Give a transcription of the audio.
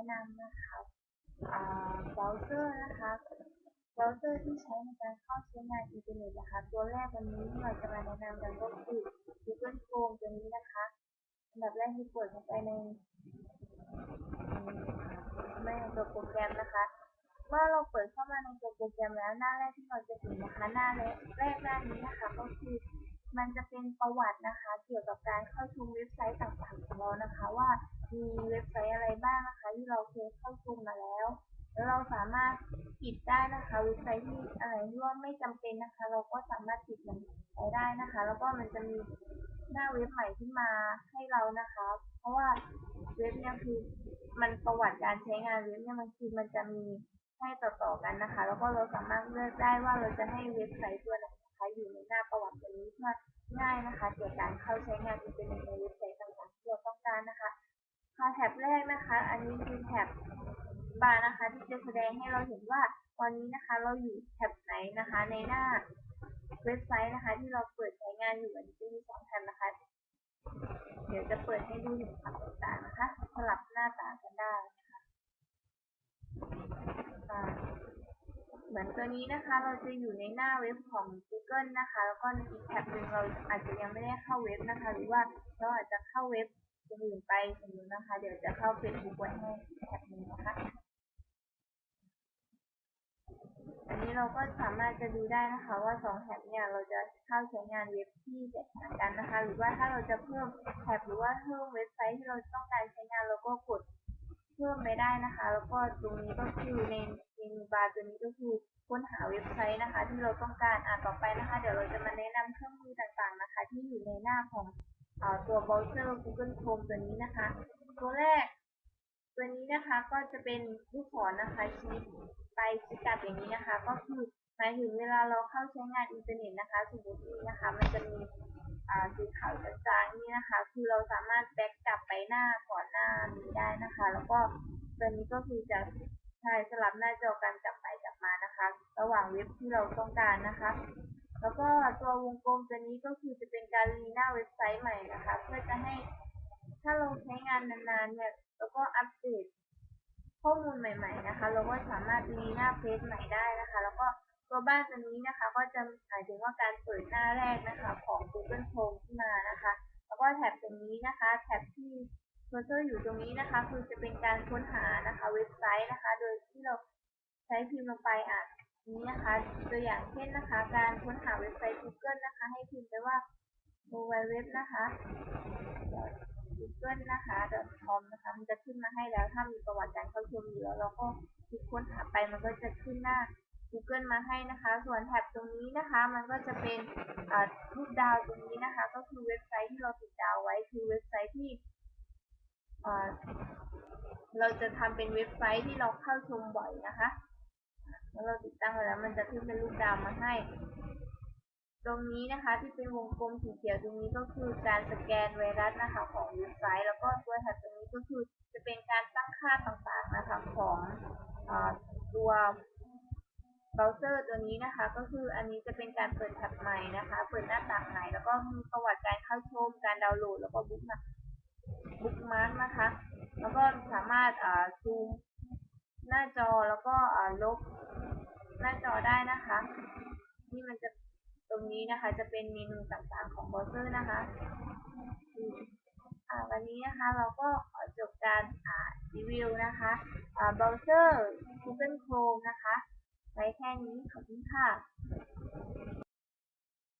นะนำนะคะอ่าเบราว์เซอร์นะคะเบราว์เซอร์ที่ใช้ในการเข้าใช้งานอินเทอร์เน็ตนะคะ ตัวแรกวันนี้เราจะมาแนะนำกันก็คือ Google Chrome ตัวนี้นะคะอันดับแรกที่เปิดเข้าไปในไม่ในตัวโปรแกรมนะคะ เมื่อเราเปิดเข้ามาในตัวโปรแกรมแล้วหน้าแรกที่เราจะเห็นนะคะหน้าแรกแรกหน้านี้นะคะก็คือมันจะเป็นประวัตินะคะ เกี่ยวกับการเข้าชมเว็บไซต์ต่างๆของเรานะคะ ว่า มีเว็บไซต์อะไรบ้างนะคะ ที่เราเคยเข้าชมมาแล้ว แล้วเราสามารถปิดได้นะคะ เว็บไซต์ที่อะไรที่ว่าไม่จำเป็นนะคะ เราก็สามารถปิดมันไปได้นะคะ แล้วก็มันจะมีหน้าเว็บใหม่ขึ้นมาให้เรานะคะ เพราะว่าเว็บเนี่ยคือมันประวัติการใช้งานเว็บเนี่ยมันคือมันจะมีให้ต่อๆกันนะคะ แล้วก็เราสามารถเลือกได้ว่าเราจะให้เว็บไซต์ตัวไหนนะคะอยู่ในหน้าประวัติตัวนี้เพื่อง่ายนะคะเกี่ยวกับการเข้าใช้งานอินเทอร์เน็ตในเว็บไซต์ต่างๆที่เราต้องการนะคะ ค่ะแท็บแรกนะคะ อันนี้คือแท็บบาร์นะคะ ที่จะแสดงให้เราเห็นว่าตอนนี้นะคะเราอยู่แท็บไหนนะคะ ในหน้าเว็บไซต์นะคะ ที่เราเปิดใช้งานอยู่อันนี้จะมีสองแท็บนะคะ เดี๋ยวจะเปิดให้ดูหนความแตกต่างนะคะสลับหน้าตากันได้นะคะค่ะเหมือนตัวนี้นะคะ เราจะอยู่ในหน้าเว็บของ Google นะคะ แล้วก็อีกแท็บหนึ่งเราอาจจะยังไม่ได้เข้าเว็บนะคะ หรือว่าเราอาจจะเข้าเว็บ อื่นไปสมมตินะคะ เดี๋ยวจะเข้า Facebook ไว้ให้แท็บหนึงนะคะอันนี้เราก็สามารถจะดูได้นะคะ ว่าสองแท็บเนี่ยเราจะเข้าใช้งานเว็บที่แตกต่างกันนะคะ หรือว่าถ้าเราจะเพิ่มแท็บหรือว่าเพิ่มเว็บไซต์ที่เราต้องการใช้งานเราก็กดเพิ่มไปได้นะคะ แล้วก็ตรงนี้ก็คือในเมนูบาร์ตัวนี้ก็คือค้นหาเว็บไซต์นะคะ ที่เราต้องการอ่านต่อไปนะคะ เดี๋ยวเราจะมาแนะนำเครื่องมือต่างๆนะคะ ที่อยู่ในหน้าของ ตัวเบราว์เซอร์ Google Chrome ตัวนี้นะคะ ตัวแรก ตัวนี้นะคะก็จะเป็นลูกศรนะคะชี้ไปชี้กลับอย่างนี้นะคะ ก็คือหมายถึงเวลาเราเข้าใช้งานอินเทอร์เน็ตนะคะ สมมตินี้นะคะ มันจะมีอ่าสีขาวจางๆนี่นะคะ คือเราสามารถแบ็กกลับไปหน้าก่อนหน้านี้ได้นะคะ แล้วก็ตัวนี้ก็คือจะใช่สลับหน้าจอกันกลับไปกลับมานะคะ ระหว่างเว็บที่เราต้องการนะคะ แล้วก็ตัววงกลมตัวนี้ก็คือจะเป็นการรีหน้าเว็บไซต์ใหม่นะคะ เพื่อจะให้ถ้าเราใช้งานนานๆเนี่ยแล้วก็อัปเดตข้อมูลใหม่ๆนะคะ เราก็สามารถรีหน้าเพจใหม่ได้นะคะ แล้วก็ตัวบ้านตัวนี้นะคะ ก็จะหมายถึงว่าการเปิดหน้าแรกนะคะของ Google Chrome ขึ้นมานะคะ แล้วก็แท็บตรงนี้นะคะ แท็บที่เคอร์เซอร์อยู่ตรงนี้นะคะ คือจะเป็นการค้นหานะคะ เว็บไซต์นะคะ โดยที่เราใช้พิมพ์ลงไปอะนี้ นี้นะคะ ตัวอย่างเช่นนะคะ การค้นหาเว็บไซต์ Google นะคะ ให้พิมพ์ไปว่า www นะคะ google นะคะ .com นะคะ มันจะขึ้นมาให้แล้ว ถ้ามีประวัติการเข้าชมอยู่แล้วเราก็คลิกค้นหาไป มันก็จะขึ้นหน้า Google มาให้นะคะ ส่วนแท็บตรงนี้นะคะ มันก็จะเป็นรูปดาวตรงนี้นะคะ ก็คือเว็บไซต์ที่เราติดดาวไว้ คือเว็บไซต์ที่เราจะทำเป็นเว็บไซต์ที่เราเข้าชมบ่อยนะคะ แล้วเราติดตั้งไว้แล้วมันจะขึ้นเป็นรูปดาวมาให้ ตรงนี้นะคะที่เป็นวงกลมสีเขียวตรงนี้ก็คือการสแกนไวรัสนะคะของเว็บไซต์ แล้วก็ตัวแท็บตรงนี้ก็คือจะเป็นการตั้งค่าต่างๆนะคะของอตัวเบราว์เซอร์ตัวนี้นะคะ ก็คืออันนี้จะเป็นการเปิดแท็บใหม่นะคะ เปิดหน้าต่างใหม่แล้วก็มีประวัติการเข้าชม การดาวน์โหลด แล้วก็บุ๊กมาบุ๊กมาร์กนะคะ แล้วก็สามารถซูมหน้าจอแล้วก็ลบ หน้าจอได้นะคะ นี่มันจะตรงนี้นะคะ จะเป็นเมนูต่างๆของเบราว์เซอร์นะคะวันนี้นะคะเราก็ขอจบการรีวิวนะคะเบราว์เซอร์ Google Chrome นะคะไว้แค่นี้ขอบคุณค่ะ